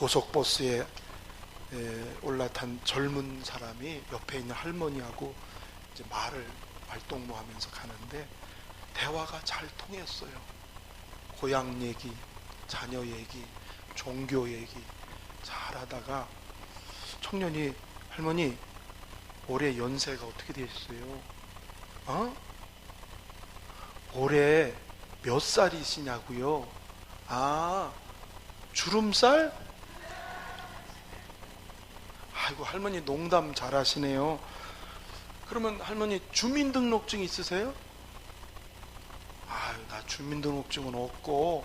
고속버스에 올라탄 젊은 사람이 옆에 있는 할머니하고 이제 말을 말동무하면서 가는데 대화가 잘 통했어요. 고향 얘기, 자녀 얘기, 종교 얘기 잘 하다가 청년이 할머니 올해 연세가 어떻게 되셨어요? 어? 올해 몇 살이시냐고요? 아, 주름살? 아이고 할머니 농담 잘하시네요. 그러면 할머니 주민등록증 있으세요? 아유 나 주민등록증은 없고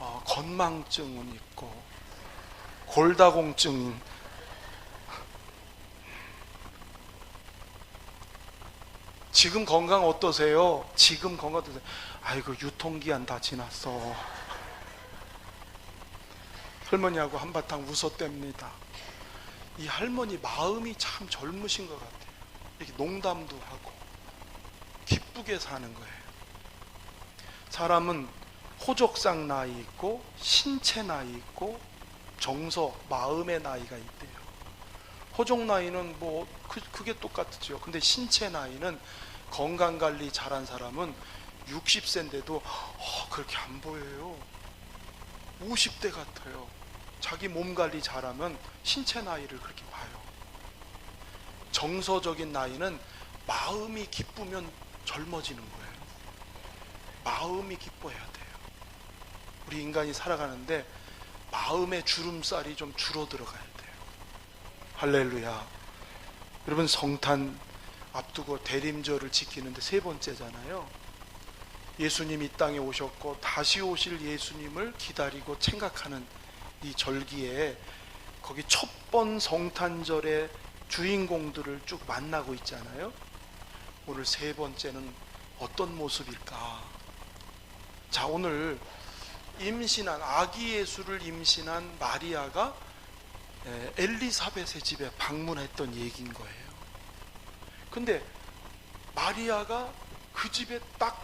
어, 건망증은 있고 골다공증 지금 건강 어떠세요? 지금 건강 어떠세요? 아이고 유통기한 다 지났어. 할머니하고 한바탕 웃었답니다. 이 할머니 마음이 참 젊으신 것 같아요. 이렇게 농담도 하고 기쁘게 사는 거예요. 사람은 호적상 나이 있고 신체 나이 있고 정서 마음의 나이가 있대요. 호적 나이는 뭐 그, 그게 똑같죠. 근데 신체 나이는 건강 관리 잘한 사람은 60세인데도 어, 그렇게 안 보여요. 50대 같아요. 자기 몸 관리 잘하면 신체 나이를 그렇게 봐요. 정서적인 나이는 마음이 기쁘면 젊어지는 거예요. 마음이 기뻐야 돼요. 우리 인간이 살아가는데 마음의 주름살이 좀 줄어 들어가야 돼요. 할렐루야. 여러분 성탄 앞두고 대림절을 지키는데 세 번째잖아요. 예수님 이 땅에 오셨고 다시 오실 예수님을 기다리고 생각하는 이 절기에 거기 첫 번 성탄절의 주인공들을 쭉 만나고 있잖아요. 오늘 세 번째는 어떤 모습일까? 자, 오늘 임신한 아기 예수를 임신한 마리아가 엘리사벳의 집에 방문했던 얘기인 거예요. 근데 마리아가 그 집에 딱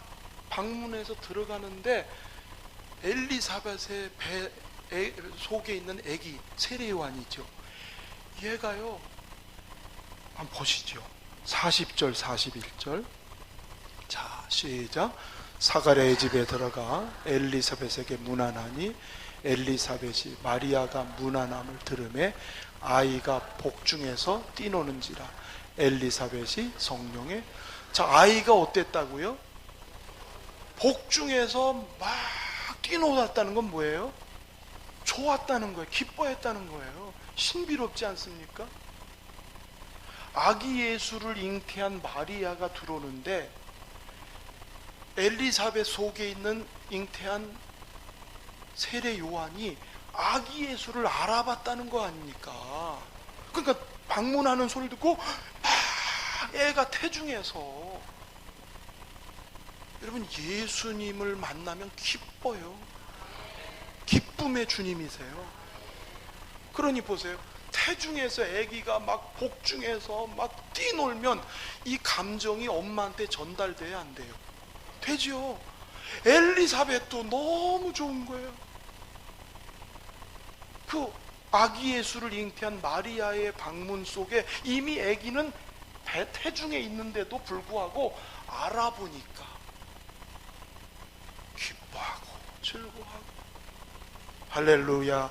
방문해서 들어가는데 엘리사벳의 배 애, 속에 있는 아기 세례요한이죠. 얘가요. 한번 보시죠. 40절 41절. 자, 시작. 사가랴의 집에 들어가 엘리사벳에게 문안하니 엘리사벳이 마리아가 문안함을 들음에 아이가 복중에서 뛰노는지라 엘리사벳이 성령에 자 아이가 어땠다고요? 복중에서 막 뛰놀았다는 건 뭐예요? 좋았다는 거예요. 기뻐했다는 거예요. 신비롭지 않습니까? 아기 예수를 잉태한 마리아가 들어오는데 엘리사벳 속에 있는 잉태한 세례 요한이 아기 예수를 알아봤다는 거 아닙니까? 그러니까 방문하는 소리를 듣고 막 애가 태중해서 여러분 예수님을 만나면 기뻐요. 기쁨의 주님이세요. 그러니 보세요. 태중에서 아기가 막 복중에서 막 뛰놀면 이 감정이 엄마한테 전달돼야 안 돼요. 되죠. 엘리사벳도 너무 좋은 거예요. 그 아기 예수를 잉태한 마리아의 방문 속에 이미 아기는 배 태중에 있는데도 불구하고 알아보니까 기뻐하고 즐거워하고 할렐루야.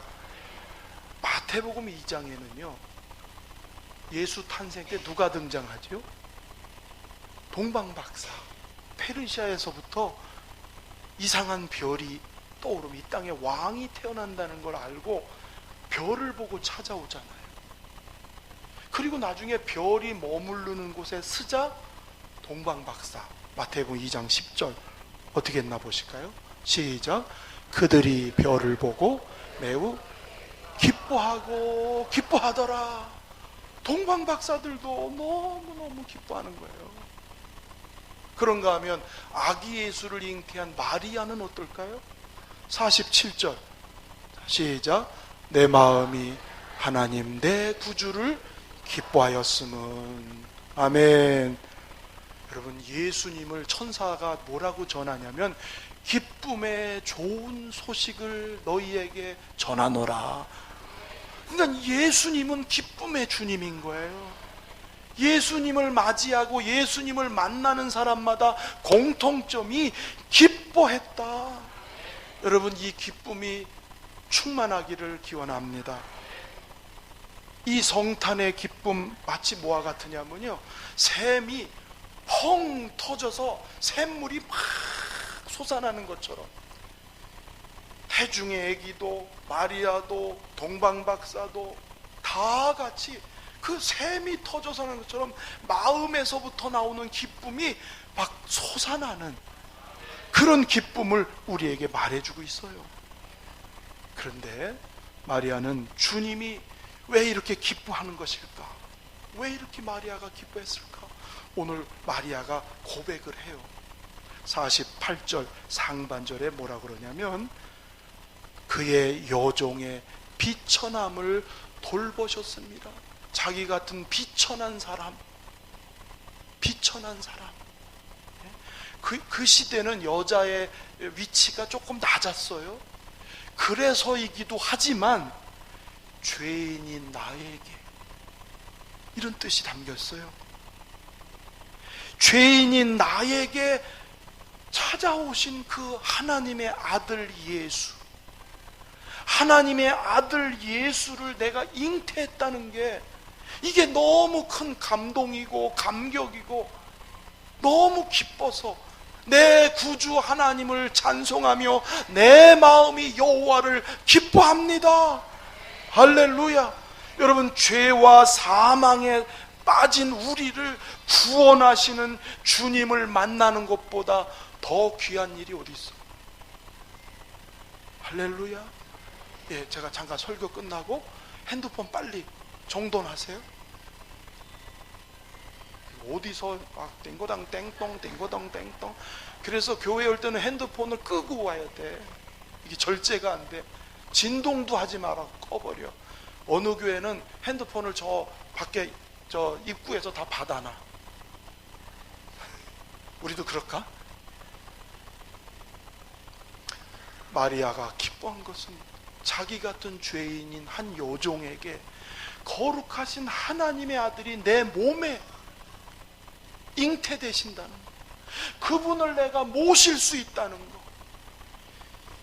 마태복음 2장에는요. 예수 탄생 때 누가 등장하죠? 동방박사. 페르시아에서부터 이상한 별이 떠오르면 이 땅에 왕이 태어난다는 걸 알고 별을 보고 찾아오잖아요. 그리고 나중에 별이 머무르는 곳에 스자 동방박사. 마태복음 2장 10절. 어떻게 했나 보실까요? 시작. 그들이 별을 보고 매우 기뻐하고 기뻐하더라. 동방 박사들도 너무너무 기뻐하는 거예요. 그런가 하면 아기 예수를 잉태한 마리아는 어떨까요? 47절. 시작. 내 마음이 하나님 내 구주를 기뻐하였음은 아멘. 여러분 예수님을 천사가 뭐라고 전하냐면 기쁨의 좋은 소식을 너희에게 전하노라. 그러니까 예수님은 기쁨의 주님인 거예요. 예수님을 맞이하고 예수님을 만나는 사람마다 공통점이 기뻐했다. 여러분 이 기쁨이 충만하기를 기원합니다. 이 성탄의 기쁨 마치 뭐와 같으냐면요. 샘이 펑 터져서 샘물이 막 솟아나는 것처럼 태중의 애기도 마리아도 동방박사도 다 같이 그 샘이 터져서 하는 것처럼 마음에서부터 나오는 기쁨이 막 솟아나는 그런 기쁨을 우리에게 말해주고 있어요. 그런데 마리아는 주님이 왜 이렇게 기뻐하는 것일까? 왜 이렇게 마리아가 기뻐했을까? 오늘 마리아가 고백을 해요. 48절 상반절에 뭐라 그러냐면 그의 여종의 비천함을 돌보셨습니다. 자기 같은 비천한 사람, 비천한 사람. 그, 그 시대는 여자의 위치가 조금 낮았어요. 그래서이기도 하지만 죄인인 나에게 이런 뜻이 담겼어요. 죄인인 나에게 찾아오신 그 하나님의 아들 예수. 하나님의 아들 예수를 내가 잉태했다는 게 이게 너무 큰 감동이고 감격이고 너무 기뻐서 내 구주 하나님을 찬송하며 내 마음이 여호와를 기뻐합니다. 할렐루야. 여러분 죄와 사망에 빠진 우리를 구원하시는 주님을 만나는 것보다 더 귀한 일이 어디 있어? 할렐루야. 예, 제가 잠깐 설교 끝나고 핸드폰 빨리 정돈하세요. 어디서 막 땡고당 땡똥 땡고당 땡똥 그래서 교회 올 때는 핸드폰을 끄고 와야 돼 이게 절제가 안 돼 진동도 하지 마라 꺼버려 어느 교회는 핸드폰을 저 밖에 저 입구에서 다 받아놔 우리도 그럴까? 마리아가 기뻐한 것은 자기 같은 죄인인 한 여종에게 거룩하신 하나님의 아들이 내 몸에 잉태되신다는 거. 그분을 내가 모실 수 있다는 거.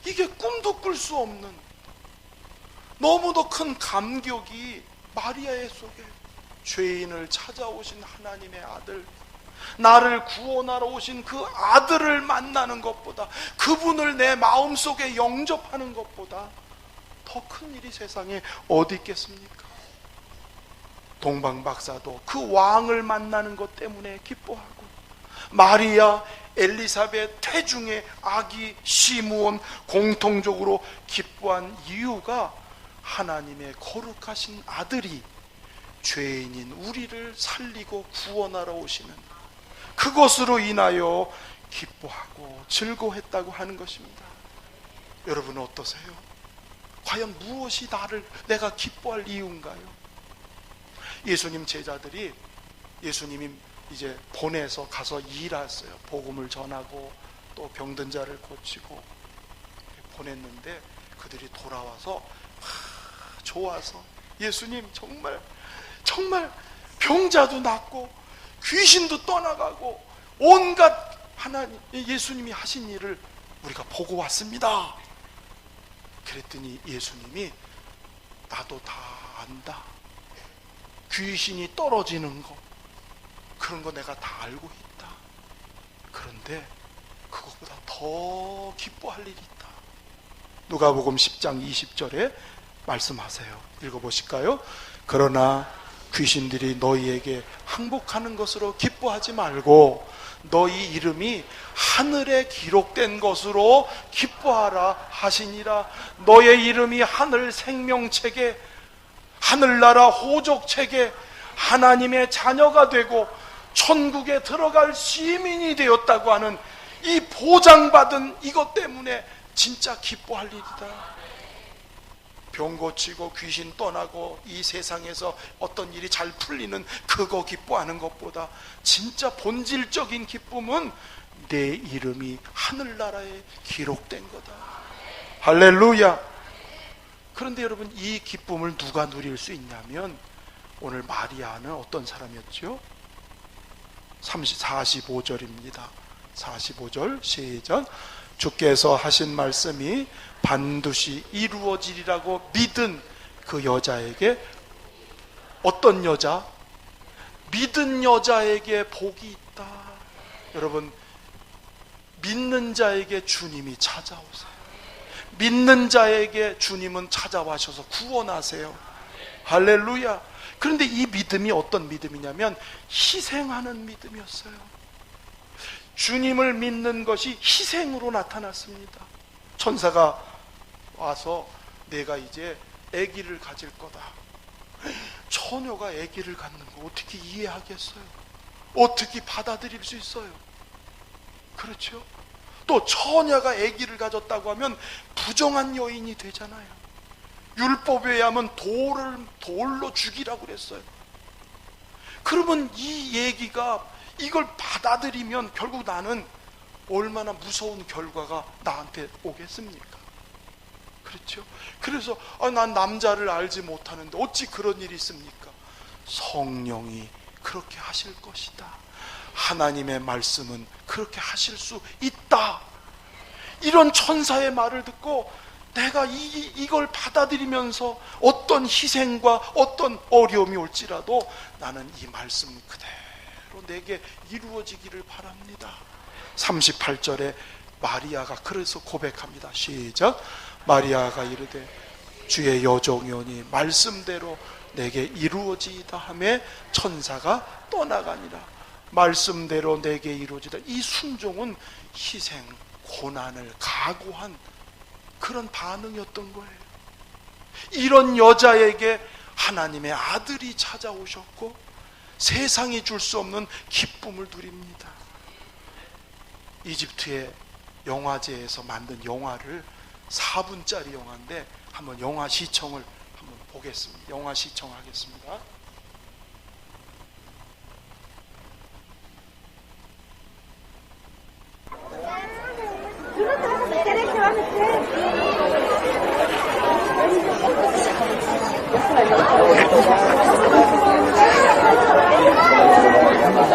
이게 꿈도 꿀 수 없는 너무도 큰 감격이 마리아의 속에 죄인을 찾아오신 하나님의 아들, 나를 구원하러 오신 그 아들을 만나는 것보다 그분을 내 마음속에 영접하는 것보다 더 큰 일이 세상에 어디 있겠습니까? 동방 박사도 그 왕을 만나는 것 때문에 기뻐하고 마리아, 엘리사벳 태중의 아기 시무온 공통적으로 기뻐한 이유가 하나님의 거룩하신 아들이 죄인인 우리를 살리고 구원하러 오시는 그것으로 인하여 기뻐하고 즐거했다고 하는 것입니다. 여러분은 어떠세요? 과연 무엇이 나를 내가 기뻐할 이유인가요? 예수님 제자들이 예수님이 이제 보내서 가서 일했어요. 복음을 전하고 또 병든 자를 고치고 보냈는데 그들이 돌아와서 좋아서 예수님 정말 정말 병자도 낫고 귀신도 떠나가고 온갖 하나님 예수님이 하신 일을 우리가 보고 왔습니다. 그랬더니 예수님이 나도 다 안다. 귀신이 떨어지는 거 그런 거 내가 다 알고 있다. 그런데 그것보다 더 기뻐할 일이 있다. 누가복음 10장 20절에 말씀하세요. 읽어 보실까요? 그러나 귀신들이 너희에게 항복하는 것으로 기뻐하지 말고 너희 이름이 하늘에 기록된 것으로 기뻐하라 하시니라 너의 이름이 하늘 생명책에 하늘나라 호족책에 하나님의 자녀가 되고 천국에 들어갈 시민이 되었다고 하는 이 보장받은 이것 때문에 진짜 기뻐할 일이다. 병 고치고 귀신 떠나고 이 세상에서 어떤 일이 잘 풀리는 그거 기뻐하는 것보다 진짜 본질적인 기쁨은 내 이름이 하늘나라에 기록된 거다. 할렐루야. 그런데 여러분 이 기쁨을 누가 누릴 수 있냐면 오늘 마리아는 어떤 사람이었죠? 30, 45절입니다. 45절 시작. 주께서 하신 말씀이 반드시 이루어지리라고 믿은 그 여자에게 어떤 여자? 믿은 여자에게 복이 있다. 여러분 믿는 자에게 주님이 찾아오세요. 믿는 자에게 주님은 찾아와셔서 구원하세요. 할렐루야. 그런데 이 믿음이 어떤 믿음이냐면 희생하는 믿음이었어요. 주님을 믿는 것이 희생으로 나타났습니다. 천사가 와서 내가 이제 아기를 가질 거다. 처녀가 아기를 갖는 거 어떻게 이해하겠어요? 어떻게 받아들일 수 있어요? 그렇죠? 또 처녀가 아기를 가졌다고 하면 부정한 여인이 되잖아요. 율법에 의하면 돌을 돌로 죽이라고 그랬어요. 그러면 이 얘기가 이걸 받아들이면 결국 나는 얼마나 무서운 결과가 나한테 오겠습니까? 그렇죠? 그래서 아, 난 남자를 알지 못하는데 어찌 그런 일이 있습니까? 성령이 그렇게 하실 것이다. 하나님의 말씀은 그렇게 하실 수 있다. 이런 천사의 말을 듣고 내가 이, 이걸 받아들이면서 어떤 희생과 어떤 어려움이 올지라도 나는 이 말씀 그대로 내게 이루어지기를 바랍니다. 38절에 마리아가 그래서 고백합니다. 시작. 마리아가 이르되 주의 여종이오니 말씀대로 내게 이루어지이다 하매 천사가 떠나가니라. 말씀대로 내게 이루어지다. 이 순종은 희생, 고난을 각오한 그런 반응이었던 거예요. 이런 여자에게 하나님의 아들이 찾아오셨고 세상이 줄 수 없는 기쁨을 누립니다. 이집트의 영화제에서 만든 영화를 4분짜리 영화인데 한번 영화 시청을 한번 보겠습니다. 영화 시청하겠습니다.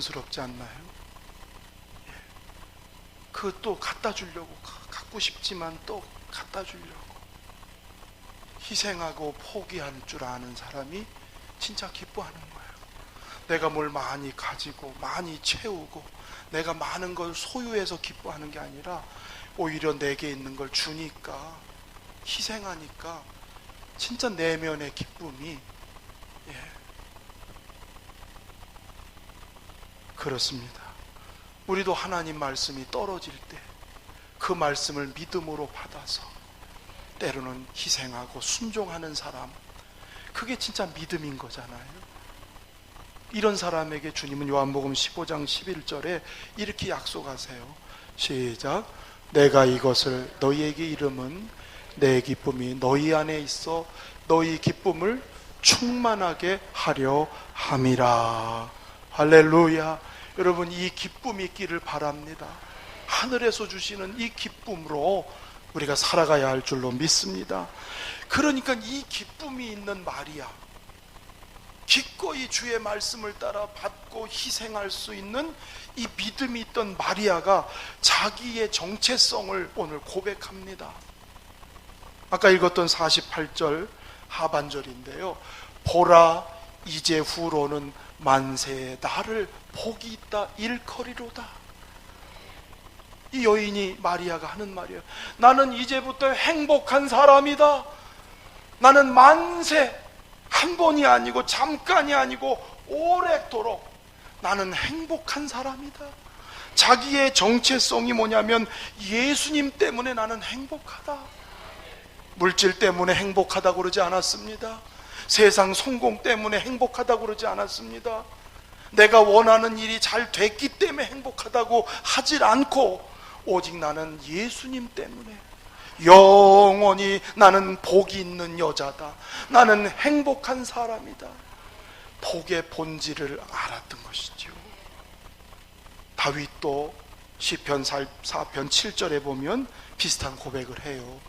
대견스럽지 않나요? 예. 그또 갖다 주려고 갖고 싶지만 또 갖다 주려고 희생하고 포기할 줄 아는 사람이 진짜 기뻐하는 거예요. 내가 뭘 많이 가지고 많이 채우고 내가 많은 걸 소유해서 기뻐하는 게 아니라 오히려 내게 있는 걸 주니까 희생하니까 진짜 내면의 기쁨이 예. 그렇습니다. 우리도 하나님 말씀이 떨어질 때 그 말씀을 믿음으로 받아서 때로는 희생하고 순종하는 사람 그게 진짜 믿음인 거잖아요. 이런 사람에게 주님은 요한복음 15장 11절에 이렇게 약속하세요. 시작. 내가 이것을 너희에게 이름은 내 기쁨이 너희 안에 있어 너희 기쁨을 충만하게 하려 함이라. 할렐루야. 여러분 이 기쁨이 있기를 바랍니다. 하늘에서 주시는 이 기쁨으로 우리가 살아가야 할 줄로 믿습니다. 그러니까 이 기쁨이 있는 마리아, 기꺼이 주의 말씀을 따라 받고 희생할 수 있는 이 믿음이 있던 마리아가 자기의 정체성을 오늘 고백합니다. 아까 읽었던 48절 하반절인데요. 보라, 이제 후로는 만세에 나를 복이 있다 일거리로다. 이 여인이 마리아가 하는 말이에요. 나는 이제부터 행복한 사람이다. 나는 만세 한 번이 아니고 잠깐이 아니고 오래도록 나는 행복한 사람이다. 자기의 정체성이 뭐냐면 예수님 때문에 나는 행복하다. 물질 때문에 행복하다고 그러지 않았습니다. 세상 성공 때문에 행복하다고 그러지 않았습니다. 내가 원하는 일이 잘 됐기 때문에 행복하다고 하질 않고 오직 나는 예수님 때문에 영원히 나는 복이 있는 여자다. 나는 행복한 사람이다. 복의 본질을 알았던 것이죠. 다윗도 시편 4편 7절에 보면 비슷한 고백을 해요.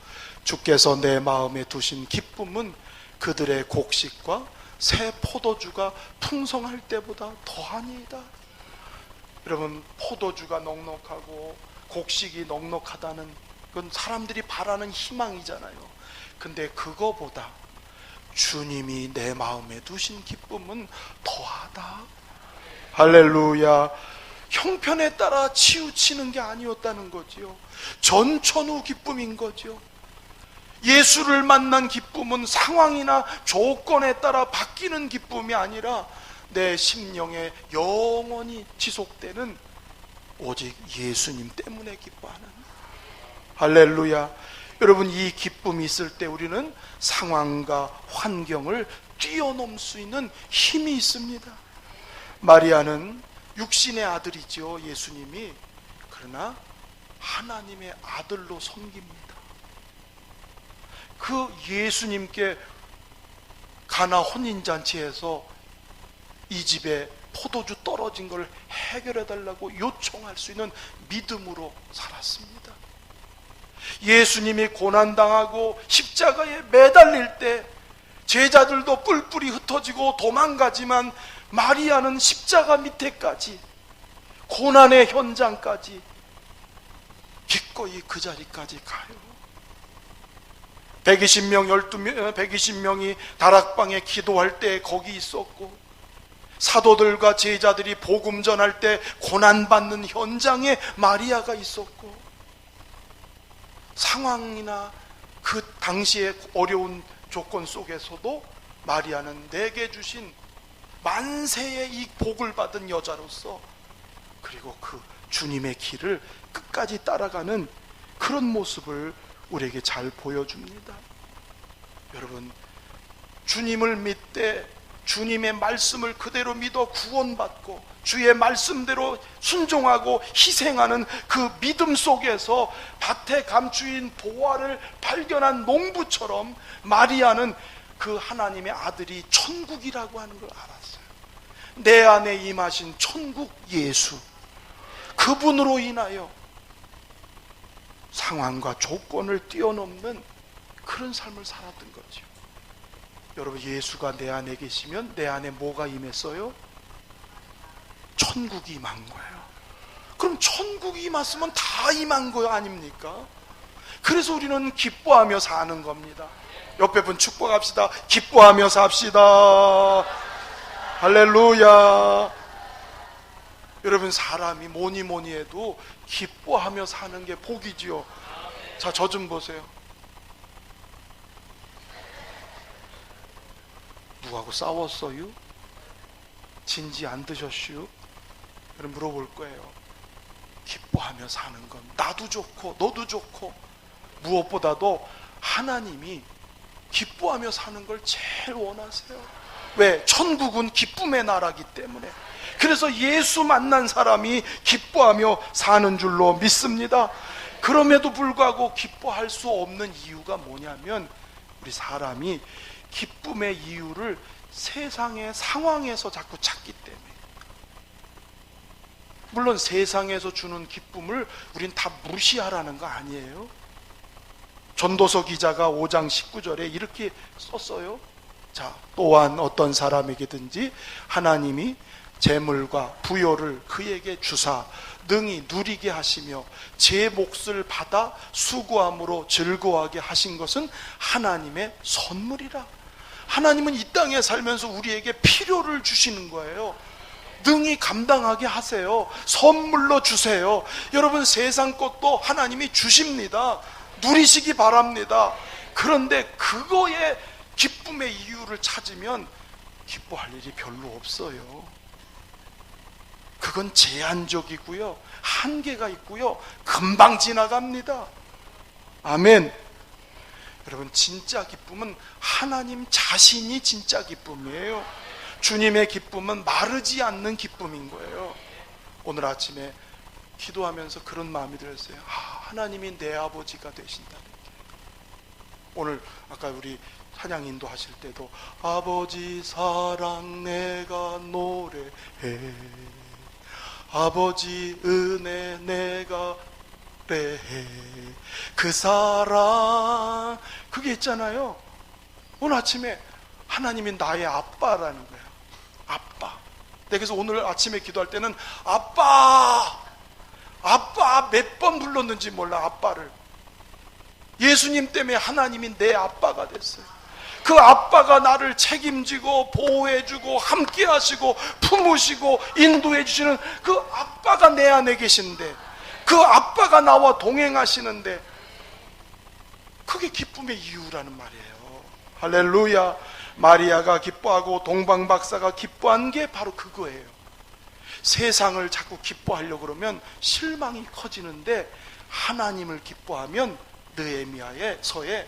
주께서 내 마음에 두신 기쁨은 그들의 곡식과 새 포도주가 풍성할 때보다 더하니이다. 여러분 포도주가 넉넉하고 곡식이 넉넉하다는 건 사람들이 바라는 희망이잖아요. 근데 그거보다 주님이 내 마음에 두신 기쁨은 더하다. 할렐루야. 형편에 따라 치우치는 게 아니었다는 거지요. 전천후 기쁨인 거죠. 예수를 만난 기쁨은 상황이나 조건에 따라 바뀌는 기쁨이 아니라 내 심령에 영원히 지속되는 오직 예수님 때문에 기뻐하는 할렐루야. 여러분 이 기쁨이 있을 때 우리는 상황과 환경을 뛰어넘을 수 있는 힘이 있습니다. 마리아는 육신의 아들이죠. 예수님이 그러나 하나님의 아들로 섬깁니다. 그 예수님께 가나 혼인잔치에서 이 집에 포도주 떨어진 걸 해결해 달라고 요청할 수 있는 믿음으로 살았습니다. 예수님이 고난당하고 십자가에 매달릴 때 제자들도 뿔뿔이 흩어지고 도망가지만 마리아는 십자가 밑에까지 고난의 현장까지 기꺼이 그 자리까지 가요. 120명, 12명, 120명이 다락방에 기도할 때 거기 있었고 사도들과 제자들이 복음 전할 때 고난받는 현장에 마리아가 있었고 상황이나 그 당시의 어려운 조건 속에서도 마리아는 내게 주신 만세의 이 복을 받은 여자로서 그리고 그 주님의 길을 끝까지 따라가는 그런 모습을 우리에게 잘 보여줍니다. 여러분, 주님을 믿되 주님의 말씀을 그대로 믿어 구원받고 주의 말씀대로 순종하고 희생하는 그 믿음 속에서 밭에 감추인 보화를 발견한 농부처럼 마리아는 그 하나님의 아들이 천국이라고 하는 걸 알았어요. 내 안에 임하신 천국 예수. 그분으로 인하여 상황과 조건을 뛰어넘는 그런 삶을 살았던 거죠. 여러분 예수가 내 안에 계시면 내 안에 뭐가 임했어요? 천국이 임한 거예요. 그럼 천국이 임했으면 다 임한 거 아닙니까? 그래서 우리는 기뻐하며 사는 겁니다. 옆에 분 축복합시다. 기뻐하며 삽시다. 할렐루야. 여러분 사람이 뭐니 뭐니 해도 기뻐하며 사는 게 복이지요. 자, 저 좀 보세요. 누구하고 싸웠어요? 진지 안 드셨슈? 여러분 물어볼 거예요. 기뻐하며 사는 건 나도 좋고 너도 좋고 무엇보다도 하나님이 기뻐하며 사는 걸 제일 원하세요. 왜? 천국은 기쁨의 나라기 때문에. 그래서 예수 만난 사람이 기뻐하며 사는 줄로 믿습니다. 그럼에도 불구하고 기뻐할 수 없는 이유가 뭐냐면 우리 사람이 기쁨의 이유를 세상의 상황에서 자꾸 찾기 때문에. 물론 세상에서 주는 기쁨을 우린 다 무시하라는 거 아니에요. 전도서 기자가 5장 19절에 이렇게 썼어요. 자, 또한 어떤 사람에게든지 하나님이 재물과 부여를 그에게 주사 능히 누리게 하시며 제 몫을 받아 수고함으로 즐거워하게 하신 것은 하나님의 선물이라. 하나님은 이 땅에 살면서 우리에게 필요를 주시는 거예요. 능히 감당하게 하세요. 선물로 주세요. 여러분 세상 것도 하나님이 주십니다. 누리시기 바랍니다. 그런데 그거에 기쁨의 이유를 찾으면 기뻐할 일이 별로 없어요. 그건 제한적이고요. 한계가 있고요. 금방 지나갑니다. 아멘. 여러분, 진짜 기쁨은 하나님 자신이 진짜 기쁨이에요. 주님의 기쁨은 마르지 않는 기쁨인 거예요. 오늘 아침에 기도하면서 그런 마음이 들었어요. 아, 하나님이 내 아버지가 되신다는 게. 오늘 아까 우리 찬양 인도하실 때도 아버지 사랑 내가 노래해 아버지 은혜 내가 노래해 그 사랑 그게 있잖아요. 오늘 아침에 하나님이 나의 아빠라는 거예요. 아빠. 네, 그래서 오늘 아침에 기도할 때는 아빠, 아빠 몇 번 불렀는지 몰라 아빠를. 예수님 때문에 하나님이 내 아빠가 됐어요. 그 아빠가 나를 책임지고 보호해주고 함께하시고 품으시고 인도해주시는 그 아빠가 내 안에 계신데 그 아빠가 나와 동행하시는데 그게 기쁨의 이유라는 말이에요. 할렐루야. 마리아가 기뻐하고 동방 박사가 기뻐한 게 바로 그거예요. 세상을 자꾸 기뻐하려고 그러면 실망이 커지는데 하나님을 기뻐하면 느에미아에서의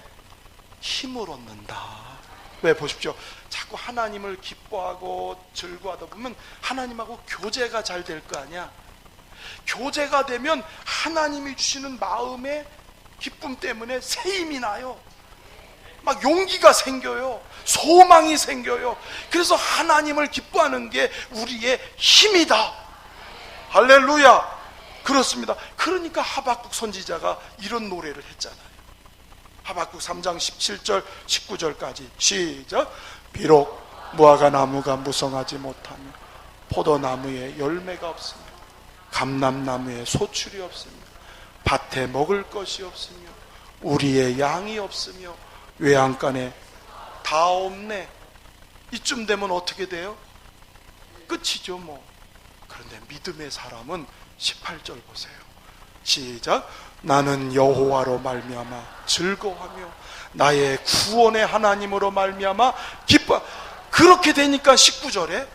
힘을 얻는다. 왜 보십시오. 자꾸 하나님을 기뻐하고 즐거워하다 보면 하나님하고 교제가 잘 될 거 아니야. 교제가 되면 하나님이 주시는 마음의 기쁨 때문에 새 힘이 나요. 막 용기가 생겨요. 소망이 생겨요. 그래서 하나님을 기뻐하는 게 우리의 힘이다. 할렐루야. 그렇습니다. 그러니까 하박국 선지자가 이런 노래를 했잖아요. 하박국 3장 17절 19절까지 시작. 비록 무화과 나무가 무성하지 못하며 포도나무에 열매가 없으며 감람나무에 소출이 없으며 밭에 먹을 것이 없으며 우리의 양이 없으며 외양간에 다 없네. 이쯤 되면 어떻게 돼요? 끝이죠, 뭐. 그런데 믿음의 사람은 18절 보세요. 시작. 나는 여호와로 말미암아 즐거워하며 나의 구원의 하나님으로 말미암아 기뻐. 그렇게 되니까 19절에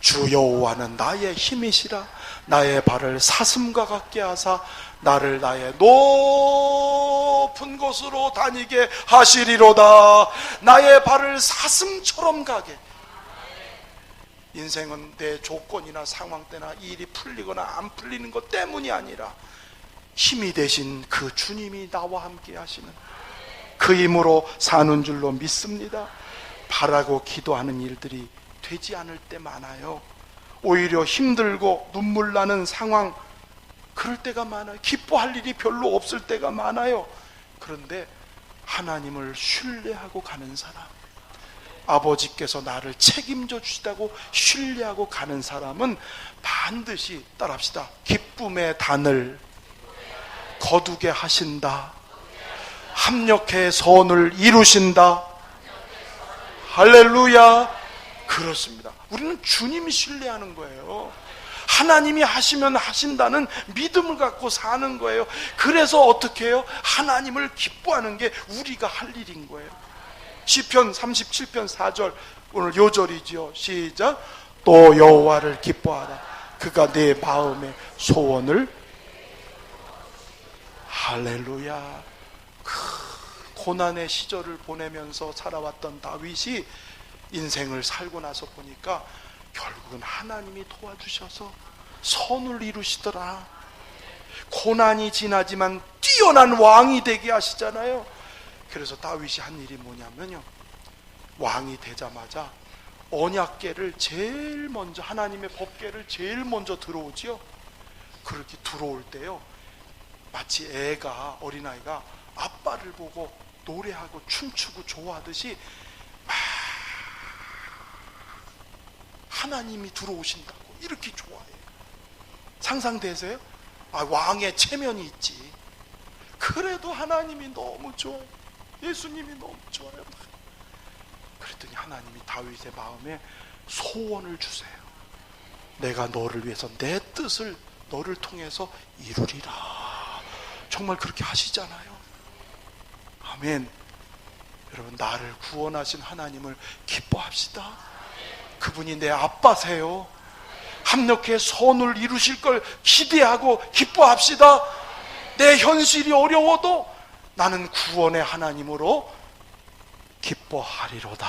주 여호와는 나의 힘이시라 나의 발을 사슴과 같게 하사 나를 나의 높은 곳으로 다니게 하시리로다. 나의 발을 사슴처럼 가게. 인생은 내 조건이나 상황 때나 일이 풀리거나 안 풀리는 것 때문이 아니라 힘이 되신 그 주님이 나와 함께 하시는 그 힘으로 사는 줄로 믿습니다. 바라고 기도하는 일들이 되지 않을 때 많아요. 오히려 힘들고 눈물 나는 상황 그럴 때가 많아요. 기뻐할 일이 별로 없을 때가 많아요. 그런데 하나님을 신뢰하고 가는 사람, 아버지께서 나를 책임져 주시다고 신뢰하고 가는 사람은 반드시 따라합시다. 기쁨의 단을 거두게 하신다. 합력해 선을 이루신다. 할렐루야. 그렇습니다. 우리는 주님 신뢰하는 거예요. 하나님이 하시면 하신다는 믿음을 갖고 사는 거예요. 그래서 어떻게 해요? 하나님을 기뻐하는 게 우리가 할 일인 거예요. 시편 37편 4절 오늘 요절이지요. 시작. 또 여호와를 기뻐하라. 그가 내 마음의 소원을 할렐루야. 그 고난의 시절을 보내면서 살아왔던 다윗이 인생을 살고 나서 보니까 결국은 하나님이 도와주셔서 선을 이루시더라. 고난이 지나지만 뛰어난 왕이 되게 하시잖아요. 그래서 다윗이 한 일이 뭐냐면요. 왕이 되자마자 언약계를 제일 먼저 하나님의 법계를 제일 먼저 들어오지요. 그렇게 들어올 때요. 마치 애가 어린아이가 아빠를 보고 노래하고 춤추고 좋아하듯이 막 하나님이 들어오신다고 이렇게 좋아해요. 상상되세요? 아, 왕의 체면이 있지. 그래도 하나님이 너무 좋아요. 예수님이 너무 좋아요. 그랬더니 하나님이 다윗의 마음에 소원을 주세요. 내가 너를 위해서 내 뜻을 너를 통해서 이루리라. 정말 그렇게 하시잖아요. 아멘. 여러분 나를 구원하신 하나님을 기뻐합시다. 그분이 내 아빠세요. 합력해 선을 이루실 걸 기대하고 기뻐합시다. 내 현실이 어려워도 나는 구원의 하나님으로 기뻐하리로다.